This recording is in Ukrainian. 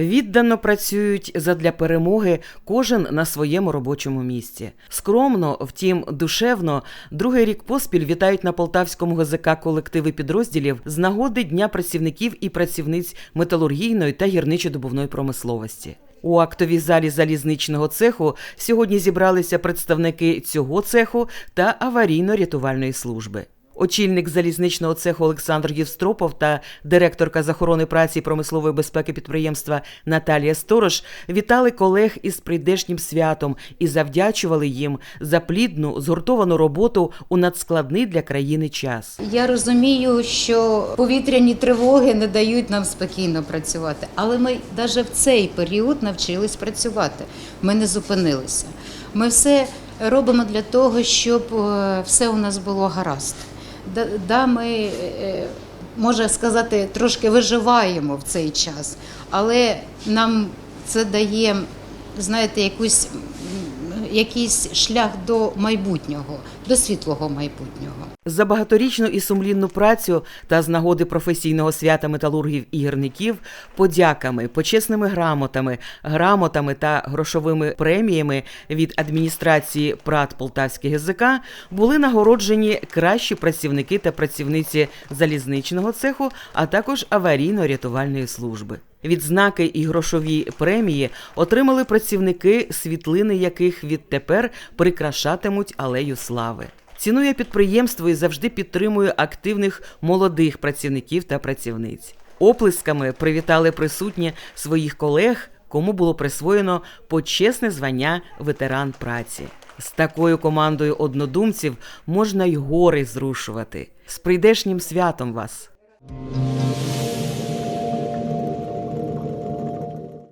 Віддано працюють задля перемоги кожен на своєму робочому місці. Скромно, втім, душевно, другий рік поспіль вітають на полтавському ГЗК колективи підрозділів з нагоди Дня працівників і працівниць металургійної та гірничо-добувної промисловості. У актовій залі залізничного цеху сьогодні зібралися представники цього цеху та аварійно-рятувальної служби. Очільник залізничного цеху Олександр Євстропов та директорка з охорони праці і промислової безпеки підприємства Наталія Сторож вітали колег із прийдешнім святом і завдячували їм за плідну згуртовану роботу у надскладний для країни час. Я розумію, що повітряні тривоги не дають нам спокійно працювати, але ми навіть в цей період навчились працювати. Ми не зупинилися. Ми все робимо для того, щоб е, все у нас було гаразд. Да, ми, е, можна сказати, трошки виживаємо в цей час, але нам це дає, знаєте, якусь, якийсь шлях до майбутнього, до світлого майбутнього. За багаторічну і сумлінну працю та з нагоди професійного свята металургів і гірників подяками, почесними грамотами, грамотами та грошовими преміями від адміністрації ПРАТ Полтавський ГЗК були нагороджені кращі працівники та працівниці залізничного цеху, а також аварійно-рятувальної служби. Відзнаки і грошові премії отримали працівники, світлини яких відтепер прикрашатимуть алею слави. Цінує підприємство і завжди підтримує активних молодих працівників та працівниць. Оплесками привітали присутні своїх колег, кому було присвоєно почесне звання ветеран праці. З такою командою однодумців можна й гори зрушувати. З прийдешнім святом вас!